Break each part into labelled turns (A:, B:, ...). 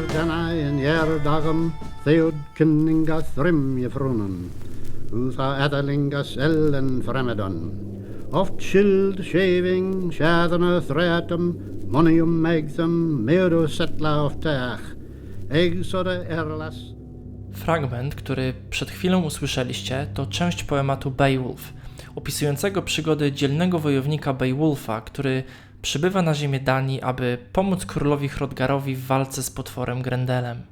A: Jardana Jefrunen, Utha Ellen Fremedon. Oft shaving, Monium Setla of Teach, Erlas,
B: Fragment, który przed chwilą usłyszeliście, to część poematu Beowulf, opisującego przygody dzielnego wojownika Beowulfa, który przybywa na ziemię Danii, aby pomóc królowi Hrodgarowi w walce z potworem Grendelem.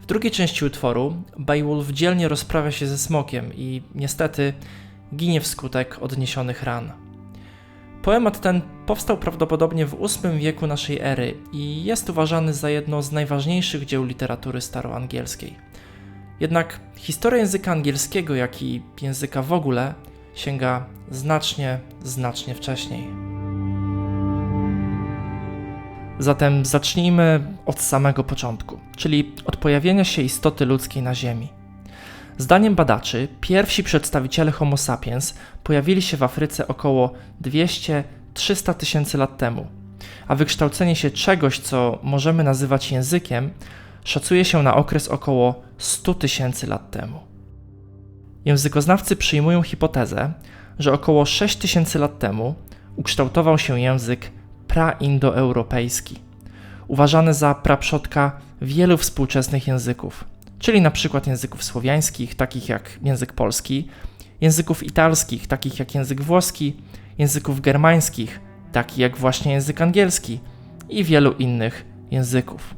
B: W drugiej części utworu Beowulf dzielnie rozprawia się ze smokiem i niestety ginie wskutek odniesionych ran. Poemat ten powstał prawdopodobnie w VIII wieku naszej ery i jest uważany za jedno z najważniejszych dzieł literatury staroangielskiej. Jednak historia języka angielskiego, jak i języka w ogóle, sięga znacznie, znacznie wcześniej. Zatem zacznijmy od samego początku, czyli od pojawienia się istoty ludzkiej na Ziemi. Zdaniem badaczy, pierwsi przedstawiciele Homo sapiens pojawili się w Afryce około 200-300 tysięcy lat temu, a wykształcenie się czegoś, co możemy nazywać językiem, szacuje się na okres około 100 tysięcy lat temu. Językoznawcy przyjmują hipotezę, że około 6 tysięcy lat temu ukształtował się język praindoeuropejski, uważany za praprzodka wielu współczesnych języków, czyli na przykład języków słowiańskich, takich jak język polski, języków italskich, takich jak język włoski, języków germańskich, takich jak właśnie język angielski i wielu innych języków.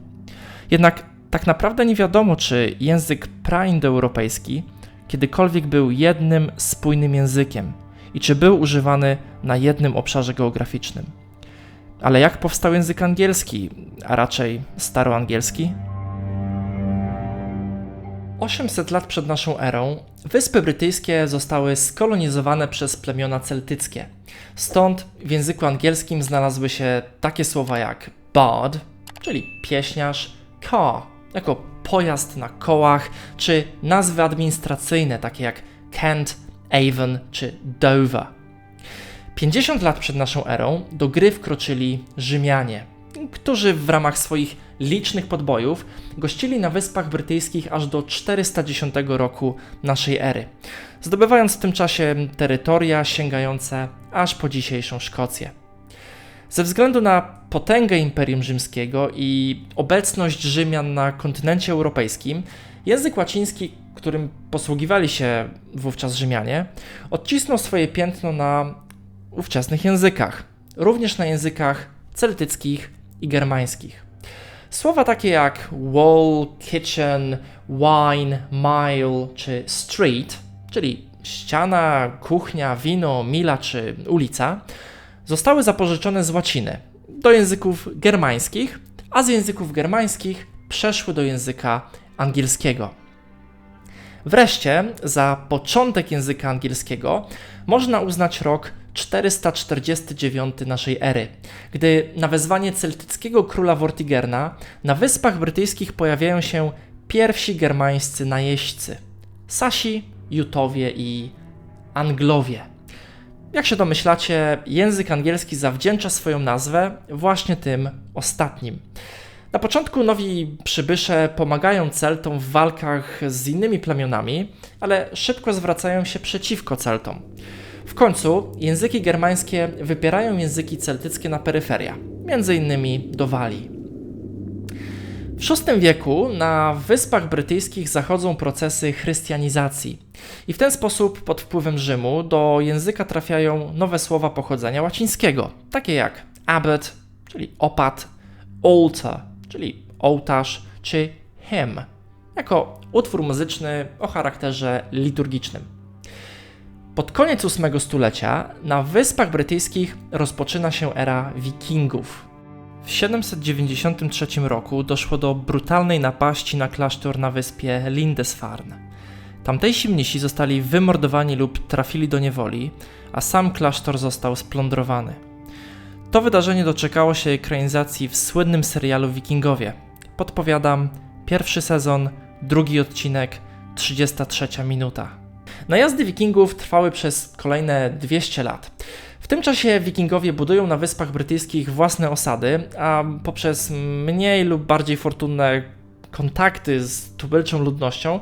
B: Jednak tak naprawdę nie wiadomo, czy język praindoeuropejski kiedykolwiek był jednym spójnym językiem i czy był używany na jednym obszarze geograficznym. Ale jak powstał język angielski, a raczej staroangielski? 800 lat przed naszą erą Wyspy Brytyjskie zostały skolonizowane przez plemiona celtyckie. Stąd w języku angielskim znalazły się takie słowa jak bard, czyli pieśniarz, car, jako pojazd na kołach, czy nazwy administracyjne takie jak Kent, Avon czy Dover. 50 lat przed naszą erą do gry wkroczyli Rzymianie, którzy w ramach swoich licznych podbojów gościli na Wyspach Brytyjskich aż do 410 roku naszej ery, zdobywając w tym czasie terytoria sięgające aż po dzisiejszą Szkocję. Ze względu na potęgę Imperium Rzymskiego i obecność Rzymian na kontynencie europejskim, język łaciński, którym posługiwali się wówczas Rzymianie, odcisnął swoje piętno na ówczesnych językach, również na językach celtyckich i germańskich. Słowa takie jak wall, kitchen, wine, mile czy street, czyli ściana, kuchnia, wino, mila czy ulica, zostały zapożyczone z łaciny do języków germańskich, a z języków germańskich przeszły do języka angielskiego. Wreszcie, za początek języka angielskiego można uznać rok 449 naszej ery, gdy na wezwanie celtyckiego króla Vortigerna na Wyspach Brytyjskich pojawiają się pierwsi germańscy najeźdźcy Sasi, Jutowie i Anglowie. Jak się domyślacie, język angielski zawdzięcza swoją nazwę właśnie tym ostatnim. Na początku nowi przybysze pomagają Celtom w walkach z innymi plemionami, ale szybko zwracają się przeciwko Celtom. W końcu języki germańskie wypierają języki celtyckie na peryferia, innymi do Walii. W VI wieku na Wyspach Brytyjskich zachodzą procesy chrystianizacji i w ten sposób pod wpływem Rzymu do języka trafiają nowe słowa pochodzenia łacińskiego, takie jak abbot, czyli opat, altar, czyli ołtarz, czy hymn, jako utwór muzyczny o charakterze liturgicznym. Pod koniec VIII stulecia na Wyspach Brytyjskich rozpoczyna się era Wikingów. W 793 roku doszło do brutalnej napaści na klasztor na wyspie Lindisfarne. Tamtejsi mnisi zostali wymordowani lub trafili do niewoli, a sam klasztor został splądrowany. To wydarzenie doczekało się ekranizacji w słynnym serialu Wikingowie. Podpowiadam, pierwszy sezon, drugi odcinek, 33 minuta. Najazdy Wikingów trwały przez kolejne 200 lat. W tym czasie wikingowie budują na Wyspach Brytyjskich własne osady, a poprzez mniej lub bardziej fortunne kontakty z tubylczą ludnością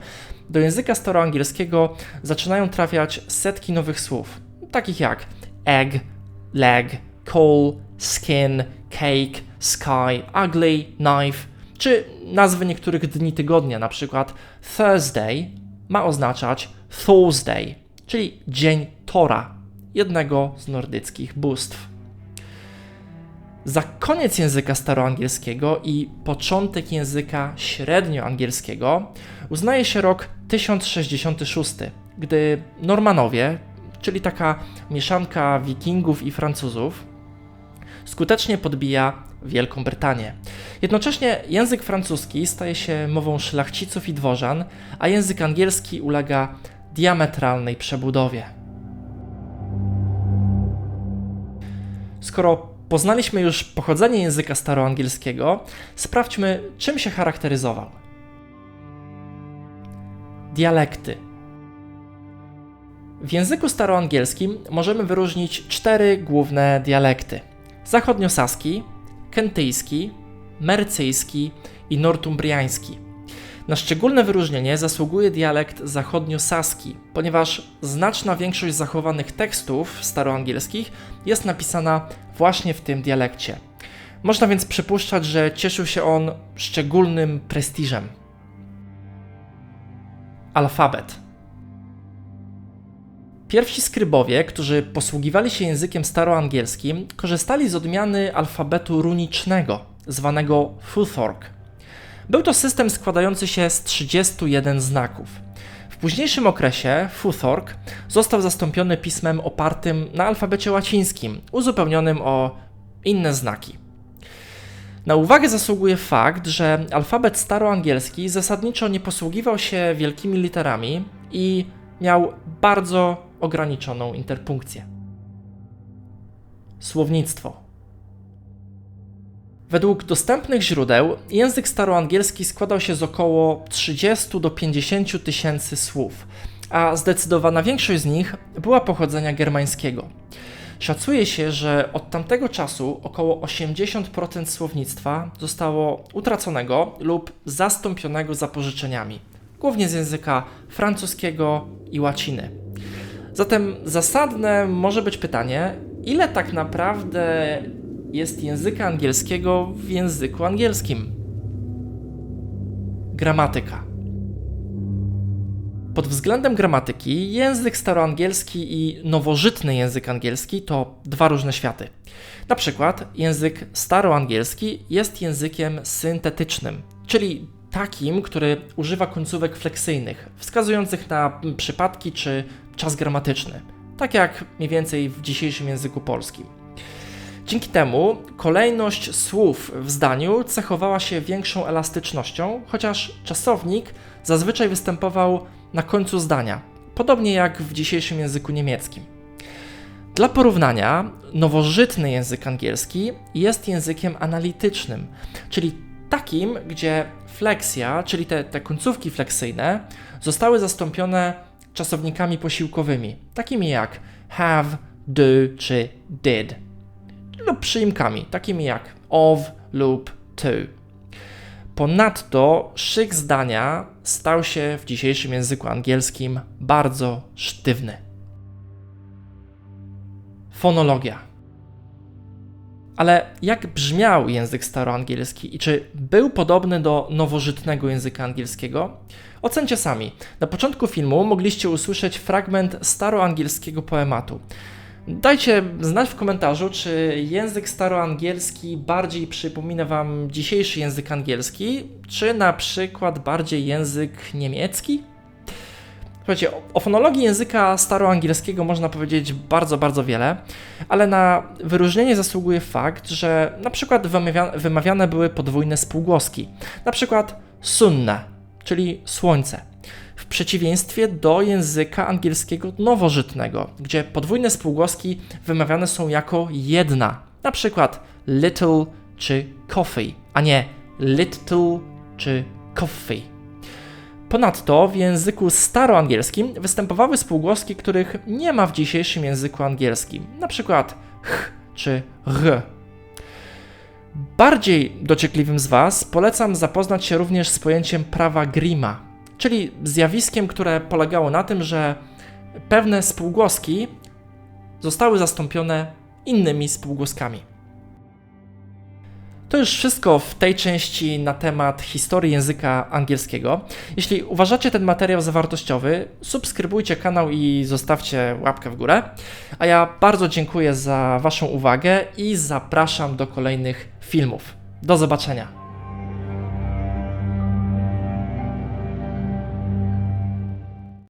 B: do języka staroangielskiego zaczynają trafiać setki nowych słów, takich jak egg, leg, coal, skin, cake, sky, ugly, knife, czy nazwy niektórych dni tygodnia, na przykład Thursday ma oznaczać Thursday, czyli dzień Tora, jednego z nordyckich bóstw. Za koniec języka staroangielskiego i początek języka średnioangielskiego uznaje się rok 1066, gdy Normanowie, czyli taka mieszanka Wikingów i Francuzów, skutecznie podbija Wielką Brytanię. Jednocześnie język francuski staje się mową szlachciców i dworzan, a język angielski ulega diametralnej przebudowie. Skoro poznaliśmy już pochodzenie języka staroangielskiego, sprawdźmy, czym się charakteryzował. Dialekty. W języku staroangielskim możemy wyróżnić cztery główne dialekty: zachodniosaski, kentyjski, mercyjski i nortumbriański. Na szczególne wyróżnienie zasługuje dialekt zachodniosaski, ponieważ znaczna większość zachowanych tekstów staroangielskich jest napisana właśnie w tym dialekcie. Można więc przypuszczać, że cieszył się on szczególnym prestiżem. Alfabet. Pierwsi skrybowie, którzy posługiwali się językiem staroangielskim, korzystali z odmiany alfabetu runicznego, zwanego Futhork. Był to system składający się z 31 znaków. W późniejszym okresie Futhork został zastąpiony pismem opartym na alfabecie łacińskim, uzupełnionym o inne znaki. Na uwagę zasługuje fakt, że alfabet staroangielski zasadniczo nie posługiwał się wielkimi literami i miał bardzo ograniczoną interpunkcję. Słownictwo. Według dostępnych źródeł język staroangielski składał się z około 30 do 50 tysięcy słów, a zdecydowana większość z nich była pochodzenia germańskiego. Szacuje się, że od tamtego czasu około 80% słownictwa zostało utraconego lub zastąpionego zapożyczeniami, głównie z języka francuskiego i łaciny. Zatem zasadne może być pytanie, ile tak naprawdę jest języka angielskiego w języku angielskim? Gramatyka. Pod względem gramatyki, język staroangielski i nowożytny język angielski to dwa różne światy. Na przykład język staroangielski jest językiem syntetycznym, czyli takim, który używa końcówek fleksyjnych, wskazujących na przypadki czy czas gramatyczny, tak jak mniej więcej w dzisiejszym języku polskim. Dzięki temu kolejność słów w zdaniu cechowała się większą elastycznością, chociaż czasownik zazwyczaj występował na końcu zdania, podobnie jak w dzisiejszym języku niemieckim. Dla porównania, nowożytny język angielski jest językiem analitycznym, czyli takim, gdzie fleksja, czyli te, te końcówki fleksyjne, zostały zastąpione czasownikami posiłkowymi, takimi jak have, do czy did, lub przyimkami, takimi jak of lub to. Ponadto szyk zdania stał się w dzisiejszym języku angielskim bardzo sztywny. Fonologia. Ale jak brzmiał język staroangielski i czy był podobny do nowożytnego języka angielskiego? Ocencie sami. Na początku filmu mogliście usłyszeć fragment staroangielskiego poematu. Dajcie znać w komentarzu, czy język staroangielski bardziej przypomina Wam dzisiejszy język angielski, czy na przykład bardziej język niemiecki? Słuchajcie, o fonologii języka staroangielskiego można powiedzieć bardzo, bardzo wiele, ale na wyróżnienie zasługuje fakt, że na przykład wymawiane były podwójne spółgłoski. Na przykład sunne, czyli słońce. W przeciwieństwie do języka angielskiego nowożytnego, gdzie podwójne spółgłoski wymawiane są jako jedna. Na przykład little czy coffee, a nie little czy coffee. Ponadto w języku staroangielskim występowały spółgłoski, których nie ma w dzisiejszym języku angielskim, na przykład ch czy r. Bardziej dociekliwym z Was polecam zapoznać się również z pojęciem prawa Grima, czyli zjawiskiem, które polegało na tym, że pewne spółgłoski zostały zastąpione innymi spółgłoskami. To już wszystko w tej części na temat historii języka angielskiego. Jeśli uważacie ten materiał za wartościowy, subskrybujcie kanał i zostawcie łapkę w górę. A ja bardzo dziękuję za Waszą uwagę i zapraszam do kolejnych filmów. Do zobaczenia.